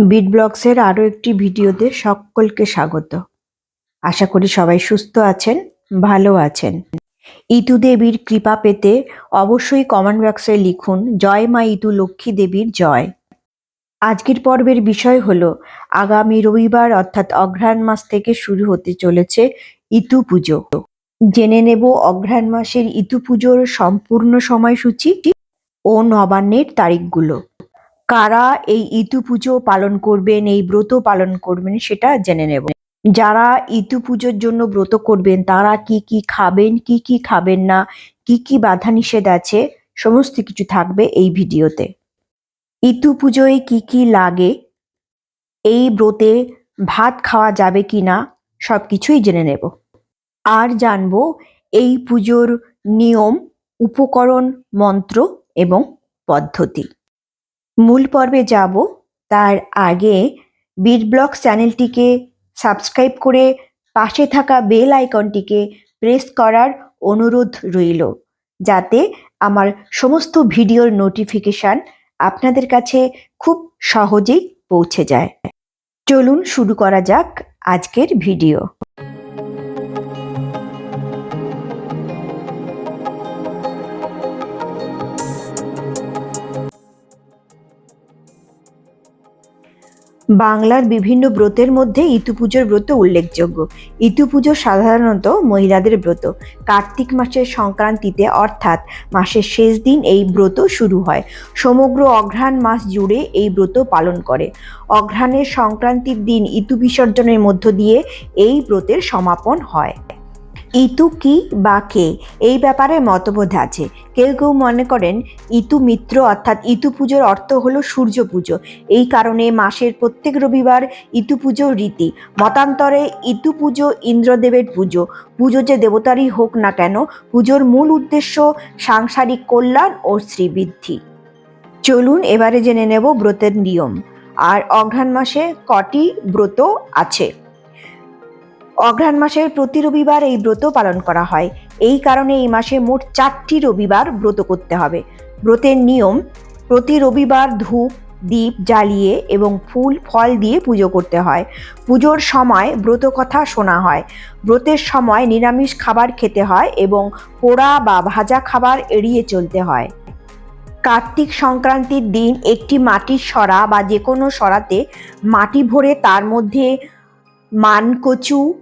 Bit ব্লগসের আরও একটি ভিডিওতে সকলকে স্বাগত। আশা করি সবাই সুস্থ আছেন, ভালো আছেন। ইতু দেবীর কৃপা পেতে অবশ্যই কমেন্ট বক্সে লিখুন, জয় মা ইতু, লক্ষ্মী দেবীর জয়। আজকের পর্বের বিষয় হলো, আগামী রবিবার অর্থাৎ অঘ্রাণ মাস থেকে শুরু হতে চলেছে ইতু পুজো। জেনে নেব অঘ্রাণ মাসের ইতু পুজোর সম্পূর্ণ সময়সূচি ও নবান্নের তারিখগুলো। কারা এই ইতু পুজো পালন করবেন, এই ব্রত পালন করবেন সেটা জেনে নেব। যারা ইতু পুজোর জন্য ব্রত করবেন, তারা কি কি খাবেন, কি কি খাবেন না, কি কি বাধা নিষেধ আছে, সমস্ত কিছু থাকবে এই ভিডিওতে। ইতু পুজোয় কি কি লাগে, এই ব্রতে ভাত খাওয়া যাবে কি না, সব কিছুই জেনে নেব। আর জানব এই পুজোর নিয়ম, উপকরণ, মন্ত্র এবং পদ্ধতি। মূল পর্বে যাব। তার আগে বিট ব্লক চ্যানেলটিকে সাবস্ক্রাইব করে পাশে থাকা বেল আইকনটিকে প্রেস করার অনুরোধ রইল, যাতে আমার সমস্ত ভিডিওর নোটিফিকেশান আপনাদের কাছে খুব সহজেই পৌঁছে যায়। চলুন শুরু করা যাক আজকের ভিডিও। বাংলার বিভিন্ন ব্রতের মধ্যে ইতু পুজোর ব্রত উল্লেখযোগ্য। ইতু পুজো সাধারণত মহিলাদের ব্রত। কার্তিক মাসের সংক্রান্তিতে অর্থাৎ মাসের শেষ দিন এই ব্রত শুরু হয়। সমগ্র অঘ্রাণ মাস জুড়ে এই ব্রত পালন করে। অঘ্রাণের সংক্রান্তির দিন ইতু বিসর্জনের মধ্য দিয়ে এই ব্রতের সমাপন হয়। ইতু কি বা কে? এই ব্যাপারে মতবোধ আছে। কেউ কেউ মনে করেন ইতু মিত্র, অর্থাৎ ইতু পুজোর অর্থ হলো সূর্য পুজো। এই কারণে মাসের প্রত্যেক রবিবার ইতু পুজোর রীতি। মতান্তরে ইতু পুজো ইন্দ্রদেবের পুজো। পুজো যে দেবতারই হোক না কেন, পুজোর মূল উদ্দেশ্য সাংসারিক কল্যাণ ও শ্রীবৃদ্ধি। চলুন এবারে জেনে নেব ব্রতের নিয়ম। আর অঘ্রাণ মাসে কটি ব্রত আছে? অঘ্রাণ মাসের প্রতি রবিবার এই ব্রত পালন করা হয়। এই কারণে এই মাসে মোট চারটি রবিবার ব্রত করতে হবে। ব্রতের নিয়ম, প্রতি রবিবার ধূপ দ্বীপ জ্বালিয়ে এবং ফুল, ফল দিয়ে পুজো করতে হয়। পুজোর সময় ব্রত কথা শোনা হয়। ব্রতের সময় নিরামিষ খাবার খেতে হয় এবং পোড়া বা ভাজা খাবার এড়িয়ে চলতে হয়। কার্তিক সংক্রান্তির দিন একটি মাটির সরা বা যে কোনো সরাতে মাটি ভরে তার মধ্যে মানকচু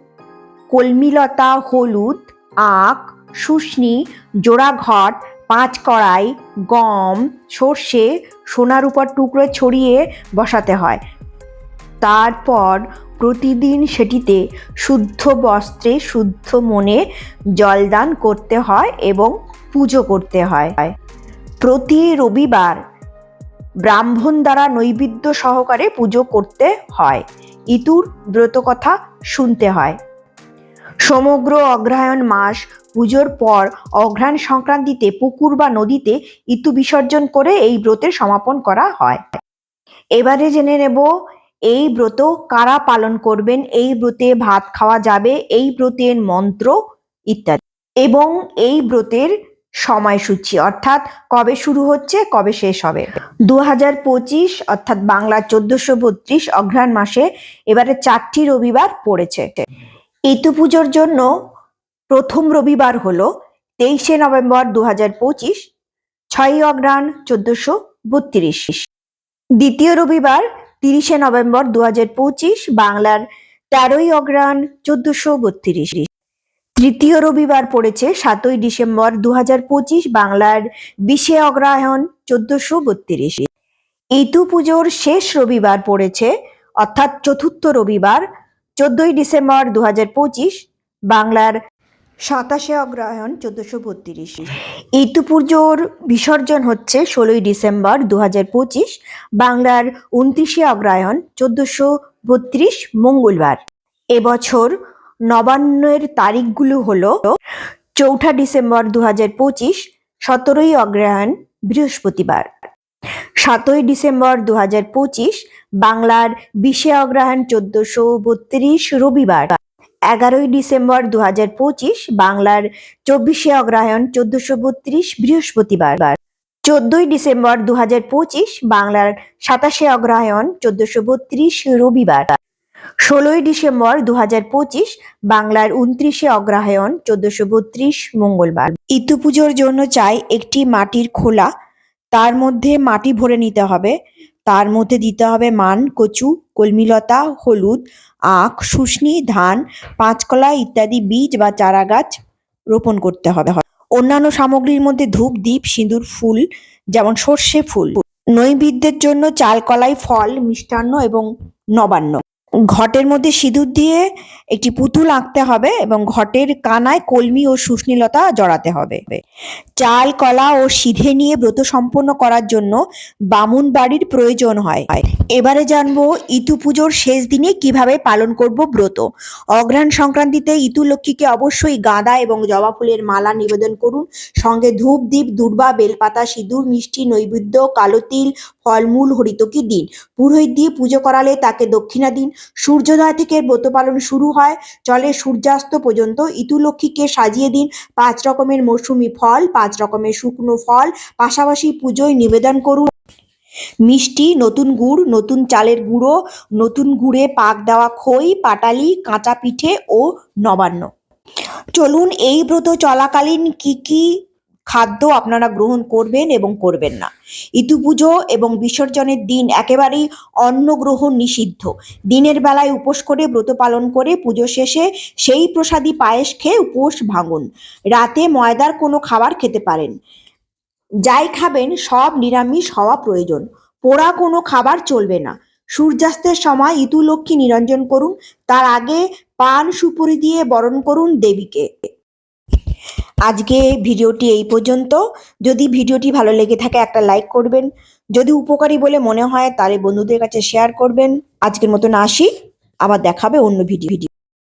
কলমিলতা, হলুদ, আখ, শুশনি, জোড়াঘট, পাঁচ কড়াই, গম, সর্ষে, সোনার উপর টুকরো ছড়িয়ে বসাতে হয়। তারপর প্রতিদিন সেটিতে শুদ্ধ বস্ত্রে, শুদ্ধ মনে জলদান করতে হয় এবং পুজো করতে হয়। প্রতি রবিবার ব্রাহ্মণ দ্বারা নৈবেদ্য সহকারে পুজো করতে হয়। ইতুর ব্রতকথা শুনতে হয়। সমগ্র অগ্রহায়ণ মাস পুজোর পর অঘ্রাণ সংক্রান্তিতে পুকুর বা নদীতে ইতু বিসর্জন করে এই ব্রতের সমাপন করা হয়। এবারে জেনে নেব, এই ব্রত কারা পালন করবেন, এই ব্রতে ভাত খাওয়া যাবে, এই ব্রতের মন্ত্র ইত্যাদি এবং এই ব্রতের সময়সূচি, অর্থাৎ কবে শুরু হচ্ছে, কবে শেষ হবে? দু হাজার পঁচিশ, অর্থাৎ বাংলা চোদ্দশো বত্রিশ অঘ্রাণ মাসে এবারে চারটি রবিবার পড়েছে। ইতু পুজোর জন্য প্রথম রবিবার হলো তেইশে নভেম্বর দু হাজার পঁচিশ, ছয়ই অগ্রাণ চোদ্দশো বত্রিশ। দ্বিতীয় রবিবার তিরিশে নভেম্বর দু হাজার পঁচিশ, বাংলার তেরোই অগ্রাণ চোদ্দশো বত্রিশ। তৃতীয় রবিবার পড়েছে সাতই ডিসেম্বর দু হাজার পঁচিশ, বাংলার বিশে অগ্রহায়ণ চোদ্দশো বত্রিশ। ইতু পুজোর শেষ রবিবার পড়েছে, অর্থাৎ চতুর্থ রবিবার চোদ্দই ডিসেম্বর দু হাজার পঁচিশ বাংলার সাতাশে অগ্রহায়ণ চোদ্দশো বত্রিশ। ইতু পুজোর বিসর্জন হচ্ছে ষোলোই ডিসেম্বর দু হাজার পঁচিশ বাংলার উনত্রিশে অগ্রহায়ণ চোদ্দশো বত্রিশ মঙ্গলবার। এবছর নবান্নের তারিখগুলো হলো চৌঠা ডিসেম্বর দু হাজার পঁচিশ সতেরোই অগ্রহায়ণ বৃহস্পতিবার। সাতই ডিসেম্বর দু পঁচিশ, বাংলার বিশে অগ্রহায়ণ চোদ্দশো বত্রিশ রবিবার। এগারোই ডিসেম্বর দু পঁচিশ, বাংলার চব্বিশে অগ্রহায়ণ চোদ্দশো বত্রিশ বৃহস্পতিবার। চোদ্দই ডিসেম্বর দু পঁচিশ, বাংলার সাতাশে অগ্রহায়ণ চোদ্দশো বত্রিশ রবিবার। ষোলোই ডিসেম্বর দু পঁচিশ, বাংলার উনত্রিশে অগ্রহায়ণ চোদ্দশো বত্রিশ মঙ্গলবার। ইতু পুজোর জন্য চাই একটি মাটির খোলা তার মধ্যে মাটি ভরে নিতে হবে। তার মধ্যে দিতে হবে মান, কচু, কলমিলতা, হলুদ, আখ, শুশনি, ধান, পাঁচকলা ইত্যাদি বীজ বা চারা গাছ রোপণ করতে হবে। অন্যান্য সামগ্রীর মধ্যে ধূপ দ্বীপ সিঁদুর, ফুল, যেমন সর্ষে ফুল, নৈবেদ্যের জন্য চাল কলাই ফল, মিষ্টান্ন এবং নবান্ন। ঘটের মধ্যে সিঁদুর দিয়ে একটি পুতুল আঁকতে হবে এবং ঘটের কানায় কলমি ও শুষ্নিলতা জড়াতে হবে। চাল, কলা ও সিধে নিয়ে ব্রত সম্পন্ন করার জন্য বামুন বাড়ির প্রয়োজন হয়। এবারে জানব ইতু পুজোর শেষ দিনে কীভাবে পালন করব ব্রত। অগ্রহায়ণ সংক্রান্তিতে ইতু লক্ষ্মীকে অবশ্যই গাঁদা এবং জবা ফুলের মালা নিবেদন করুন। সঙ্গে ধূপ দ্বীপ দুর্বা, বেলপাতা, সিঁদুর, মিষ্টি, নৈবেদ্য, কালো তিল, ফলমূল, হরিতকি দিন। পুরোহিত দিয়ে পুজো করালে তাকে দক্ষিণা দিন। সূর্যোদয় থেকে ব্রত পালন শুরু হয়। চলে সূর্যাস্ত পর্যন্ত ইতুলক্ষ্মীকে সাজিয়ে দিন। পাঁচ রকমের মৌসুমি ফল, পাঁচ রকমের শুকনো ফল, পাশাপাশি পুজোয় নিবেদন করুন। মিষ্টি, নতুন গুড়, নতুন চালের গুঁড়ো, নতুন গুড়ে পাক দেওয়া খই, পাটালি, কাঁচা পিঠে ও নবান্ন। চলুন এই ব্রত চলাকালীন কি কি খাদ্য আপনারা গ্রহণ করবেন এবং করবেন না। ইতু পুজো এবং বিসর্জনের দিন একেবারেই অন্ন গ্রহণ নিষিদ্ধ। দিনের বেলায় উপোস করে ব্রত পালন করে পুজো শেষে সেই প্রসাদী পায়েস খেয়ে উপোস ভাঙুন। রাতে ময়দার কোনো খাবার খেতে পারেন। যাই খাবেন, সব নিরামিষ হওয়া প্রয়োজন। পোড়া কোনো খাবার চলবে না। সূর্যাস্তের সময় ইতু লক্ষ্মী নিরঞ্জন করুন। তার আগে পান সুপুরি দিয়ে বরণ করুন দেবীকে। আজকে ভিডিওটি এই পর্যন্ত। যদি ভিডিওটি ভালো লেগে থাকে একটা লাইক করবেন। যদি উপকারী বলে মনে হয় তাহলে বন্ধুদের কাছে শেয়ার করবেন। আজকের মতন আসি। আবার দেখাবে অন্য ভিডিও